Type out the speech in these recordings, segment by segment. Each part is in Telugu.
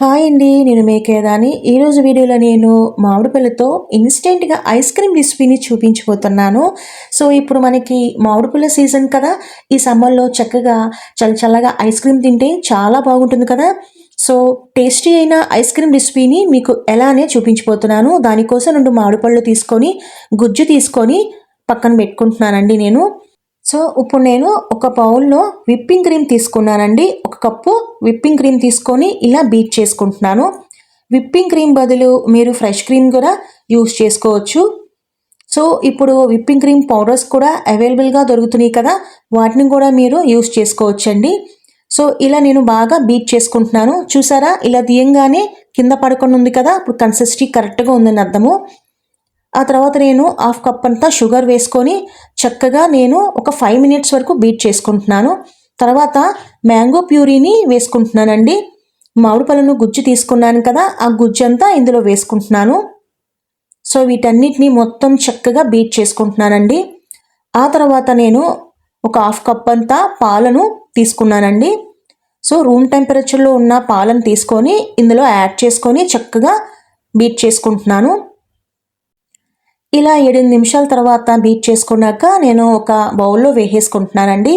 హాయ్ అండి నేను మేకేదాని ఈరోజు వీడియోలో నేను మామిడి పళ్ళతో ఇన్స్టెంట్గా ఐస్ క్రీమ్ రెసిపీని చూపించబోతున్నాను. సో ఇప్పుడు మనకి మామిడి పళ్ళ సీజన్ కదా. ఈ సమ్మర్లో చక్కగా చల్ల చల్లగా ఐస్ క్రీమ్ తింటే చాలా బాగుంటుంది కదా. సో టేస్టీ అయిన ఐస్ క్రీమ్ రెసిపీని మీకు ఎలానే చూపించిపోతున్నాను దానికోసం రెండు మామిడి పళ్ళు తీసుకొని గుజ్జు తీసుకొని పక్కన పెట్టుకుంటున్నానండి నేను. సో ఇప్పుడు నేను ఒక బౌల్లో విప్పింగ్ క్రీమ్ తీసుకున్నానండి. ఒక కప్పు విప్పింగ్ క్రీమ్ తీసుకొని ఇలా బీట్ చేసుకుంటున్నాను. విప్పింగ్ క్రీమ్ బదులు మీరు ఫ్రెష్ క్రీమ్ కూడా యూస్ చేసుకోవచ్చు. సో ఇప్పుడు విప్పింగ్ క్రీమ్ పౌడర్స్ కూడా అవైలబుల్గా దొరుకుతున్నాయి కదా వాటిని కూడా మీరు యూస్ చేసుకోవచ్చండి. సో ఇలా నేను బాగా బీట్ చేసుకుంటున్నాను. చూసారా? ఇలా తీయంగానే కింద పడుకొని ఉంది కదా ఇప్పుడు కన్సిస్టీ కరెక్ట్గా ఉందని అర్థము. ఆ తర్వాత నేను హాఫ్ కప్ అంతా షుగర్ వేసుకొని చక్కగా నేను ఒక ఫైవ్ మినిట్స్ వరకు బీట్ చేసుకుంటున్నాను. తర్వాత మ్యాంగో ప్యూరీని వేసుకుంటున్నానండి. మామిడి పళ్ళను గుజ్జు తీసుకున్నాను కదా ఆ గుజ్జు అంతా ఇందులో వేసుకుంటున్నాను. సో వీటన్నిటిని మొత్తం చక్కగా బీట్ చేసుకుంటున్నానండి. ఆ తర్వాత నేను ఒక హాఫ్ కప్ అంతా పాలను తీసుకున్నానండి. సో రూమ్ టెంపరేచర్లో ఉన్న పాలను తీసుకొని ఇందులో యాడ్ చేసుకొని చక్కగా బీట్ చేసుకుంటున్నాను. ఇలా ఏడెనిమిది నిమిషాల తర్వాత బీట్ చేసుకున్నాక నేను ఒక బౌల్లో వేసేసుకుంటున్నానండి.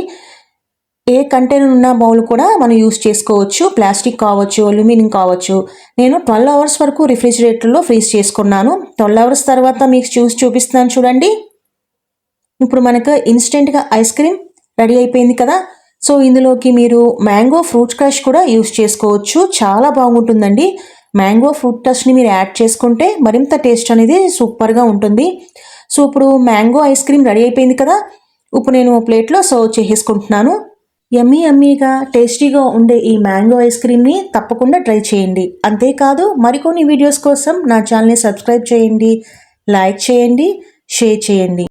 ఏ కంటైనర్ ఉన్న బౌల్ కూడా మనం యూస్ చేసుకోవచ్చు. ప్లాస్టిక్ కావచ్చు అల్యూమినియం కావచ్చు. నేను ట్వెల్వ్ అవర్స్ వరకు రిఫ్రిజిరేటర్లో ఫ్రీజ్ చేసుకున్నాను. ట్వెల్వ్ అవర్స్ తర్వాత మీకు చూసి చూపిస్తున్నాను చూడండి. ఇప్పుడు మనకు ఇన్స్టెంట్గా ఐస్ క్రీమ్ రెడీ అయిపోయింది కదా. సో ఇందులోకి మీరు మ్యాంగో ఫ్రూట్ క్రష్ కూడా యూస్ చేసుకోవచ్చు. చాలా బాగుంటుందండి. మ్యాంగో ఫ్రూట్ టచ్ని మీరు యాడ్ చేసుకుంటే మరింత టేస్ట్ అనేది సూపర్గా ఉంటుంది. సో ఇప్పుడు మ్యాంగో ఐస్ క్రీమ్ రెడీ అయిపోయింది కదా? ఇప్పుడు నేను ప్లేట్లో సర్వ్ చేసేసుకుంటున్నాను. ఎమ్మీ ఎమ్మీగా టేస్టీగా ఉండే ఈ మ్యాంగో ఐస్ క్రీమ్ని తప్పకుండా ట్రై చేయండి. అంతేకాదు మరికొన్ని వీడియోస్ కోసం నా ఛానల్ని సబ్స్క్రైబ్ చేయండి లైక్ చేయండి షేర్ చేయండి.